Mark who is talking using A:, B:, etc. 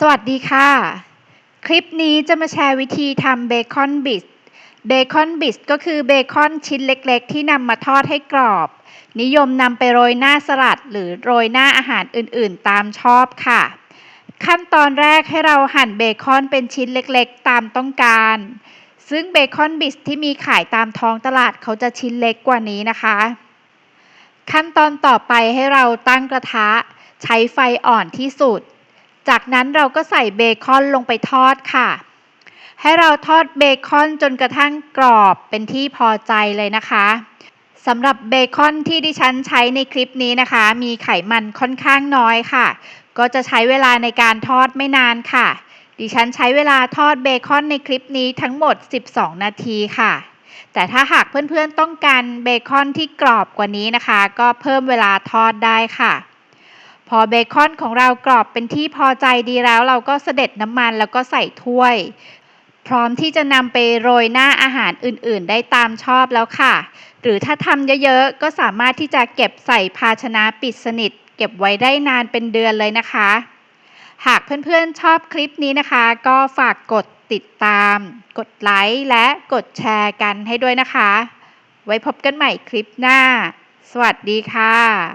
A: สวัสดีค่ะ คลิปนี้จะมาแชร์วิธีทำเบคอนบิสเบคอนบิสก็คือเบคอนชิ้นเล็กๆ ที่นำมาทอดให้กรอบ นิยมนำไปโรยหน้าสลัด หรือโรยหน้าอาหารอื่นๆ ตามชอบค่ะ ขั้นตอนแรกให้เราหั่นเบคอนเป็นชิ้นเล็กๆ ตามต้องการ ซึ่งเบคอนบิสที่มีขายตามท้องตลาดเขาจะชิ้นเล็กกว่านี้นะคะ ขั้นตอนต่อไปให้เราตั้งกระทะ ใช้ไฟอ่อนที่สุด จากนั้นเราก็ใส่เบคอนลงไปทอดค่ะ ให้เราทอดเบคอนจนกระทั่งกรอบเป็นที่พอใจเลยนะคะสำหรับเบคอนที่ดิฉันใช้ในคลิปนี้นะคะ มีไขมันค่อนข้างน้อยค่ะ ก็จะใช้เวลาในการทอดไม่นานค่ะ ดิฉันใช้เวลาทอดเบคอนในคลิปนี้ทั้งหมด 12 นาทีค่ะ แต่ถ้าหากเพื่อนๆต้องการเบคอนที่กรอบกว่านี้นะคะ ก็เพิ่มเวลาทอดได้ค่ะ พอเบคอนของเรากรอบเป็นที่พอใจดีแล้ว เราก็เสด็จน้ำมันแล้วก็ใส่ถ้วย พร้อมที่จะนำไปโรยหน้าอาหารอื่นๆ ได้ตามชอบแล้วค่ะ หรือถ้าทำเยอะๆ ก็สามารถที่จะเก็บใส่ภาชนะปิดสนิท เก็บไว้ได้นานเป็นเดือนเลยนะคะ หากเพื่อนๆชอบคลิปนี้นะคะ ก็ฝากกดติดตาม กดไลค์และกดแชร์กันให้ด้วยนะคะ ไว้พบกันใหม่คลิปหน้า สวัสดีค่ะ